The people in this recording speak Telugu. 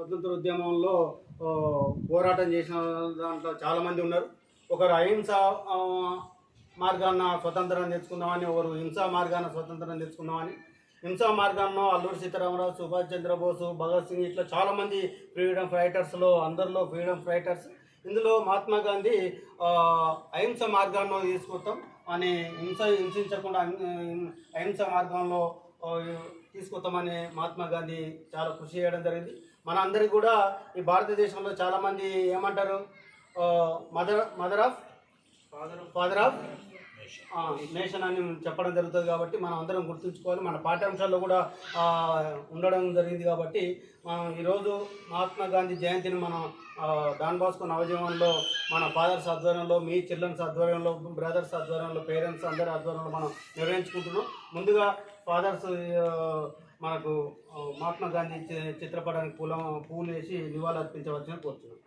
స్వతంత్ర ఉద్యమంలో పోరాటం చేసిన దాంట్లో చాలామంది ఉన్నారు. ఒకరు అహింస మార్గాన స్వతంత్రం తెచ్చుకుందామని ఒకరు హింసా మార్గాన స్వతంత్రం తెచ్చుకుందామని. హింసా మార్గాల్లో అల్లూరి సీతారామరావు సుభాష్ చంద్రబోసు భగత్ సింగ్ ఇట్లా చాలామంది ఫ్రీడమ్ ఫైటర్స్లో అందరిలో ఫ్రీడమ్ ఫైటర్స్. ఇందులో మహాత్మా గాంధీ అహింస మార్గాన్ని తీసుకొస్తాం. అని హింస హింసించకుండా అహింస మార్గంలో తీసుకొస్తామని మహాత్మా గాంధీ చాలా కృషి చేయడం జరిగింది. మన అందరికి కూడా ఈ భారతదేశంలో చాలామంది ఏమంటారు? Mother mother of father of nation అని చెప్పడం జరుగుతుంది కాబట్టి మనం అందరం గుర్తుంచుకోవాలి. మన పాఠ్యాంశాల్లో కూడా ఉండడం జరిగింది కాబట్టి మనం ఈరోజు మహాత్మా గాంధీ జయంతిని మనం డాన్ బాస్కో నవజీవనంలో మన ఫాదర్స్ ఆధ్వర్యంలో మీ చిల్డ్రన్స్ ఆధ్వర్యంలో బ్రదర్స్ ఆధ్వర్యంలో పేరెంట్స్ అందరి ఆధ్వర్యంలో మనం నిర్వహించుకుంటున్నాం. ముందుగా ఫాదర్స్ మనకు మహాత్మా గాంధీ చిత్రపటానికి పూల పూలు వేసి నివాళులు అని కోరుతున్నాను